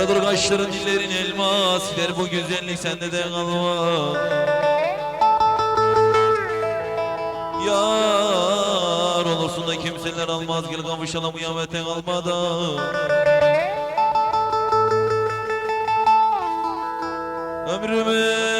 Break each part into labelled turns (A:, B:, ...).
A: Karadır kaşların dillerin elmas Gider bu güzellik sende de kalma Yar olursun da kimseler almaz Gel kavuşalım kıyamete kalmadan. Ömrümün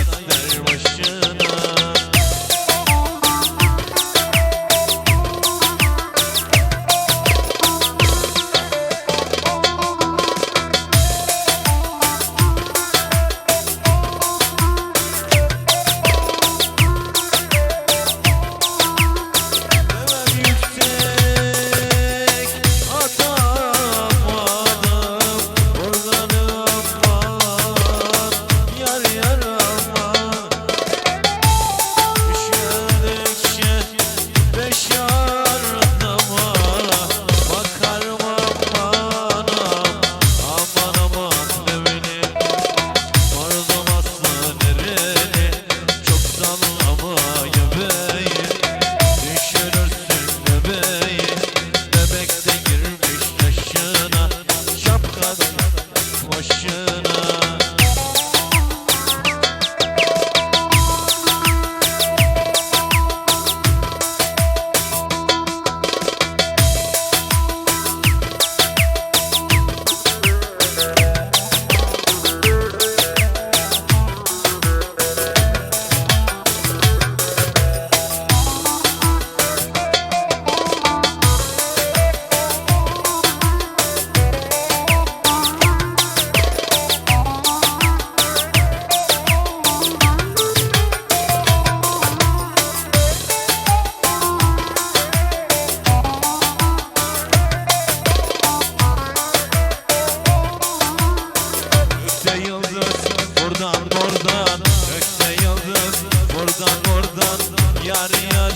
A: oradan Yar yar,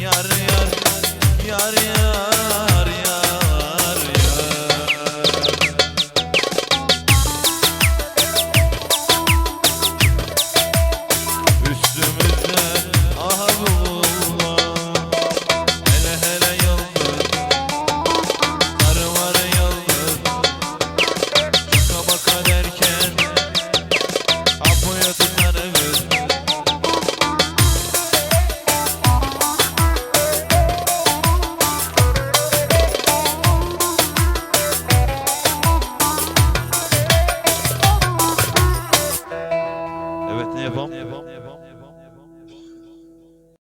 A: yar yar, yar yar, yar.